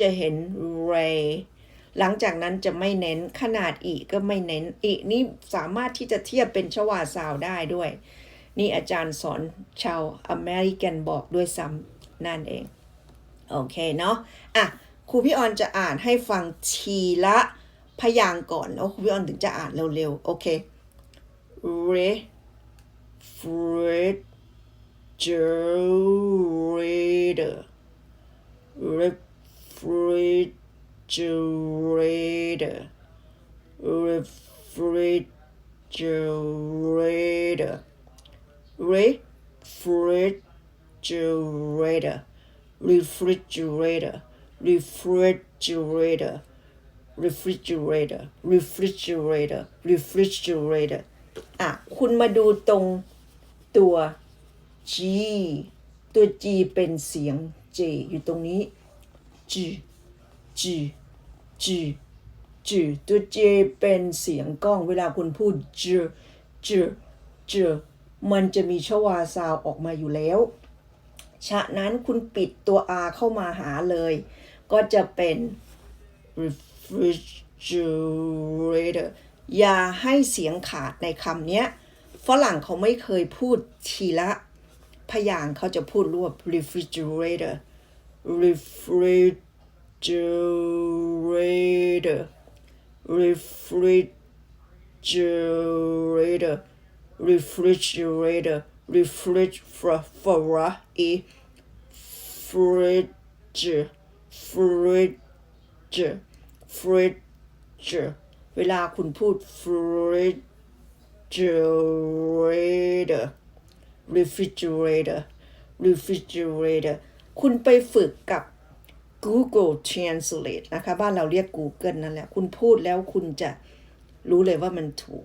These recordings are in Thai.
จะเห็น ray หลังจากนั้นจะไม่เน้นขนาดอีก็ไม่เน้นอีนี่สามารถที่จะเทียบเป็นชวาซาวได้ด้วย นี่อาจารย์สอนชาวอเมริกันบอกด้วยซ้ำนั่นเอง โอเคเนาะอะครูพี่ออนจะอ่านให้ฟังทีละพยางก่อนแล้วครูพี่ออนถึงจะอ่านเร็วๆ โอเค refrigerator refrigerator refrigerator refrigerator refrigerator refrigerator refrigerator refrigerator refrigerator อะ คุณมาดูตรงตัว G ตัว G เป็นเสียง J อยู่ตรงนี้ G G G G ตัว J เป็นเสียงก้องเวลาคุณพูด J J J มันจะมีชวาซาวออกมาอยู่แล้ว ฉะนั้นคุณปิดตัว R เข้ามาหาเลย ก็จะเป็น refrigerator อย่าให้เสียงขาดในคำนี้ฝรั่งเขาไม่เคยพูดทีละ พยางค์เขาจะพูดรวบ refrigerator refrigerator refrigerator refrigerator refrig for for e fridge fridge fridge เวลาคุณพูด refrigerator refrigerator refrigerator คุณไปฝึกกับ Google Translate นะคะ บ้านเราเรียก Google นั่นแหละ คุณพูดแล้วคุณจะรู้เลยว่ามันถูก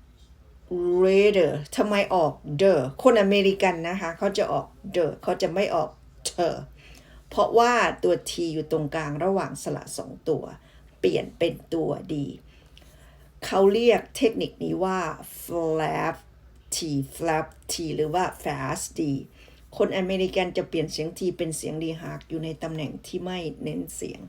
rather ทำไมออก the คนอเมริกันนะคะ เขาจะออก the เขาจะไม่ออก the เพราะว่าตัว t อยู่ตรงกลางระหว่างสระสองตัว เปลี่ยนเป็นตัวดีเขาเรียกเทคนิคนี้ว่า flap t flap t หรือว่า fast d คนอเมริกันจะเปลี่ยนเสียง t เป็นเสียงดีหากอยู่ในตำแหน่งที่ไม่เน้นเสียง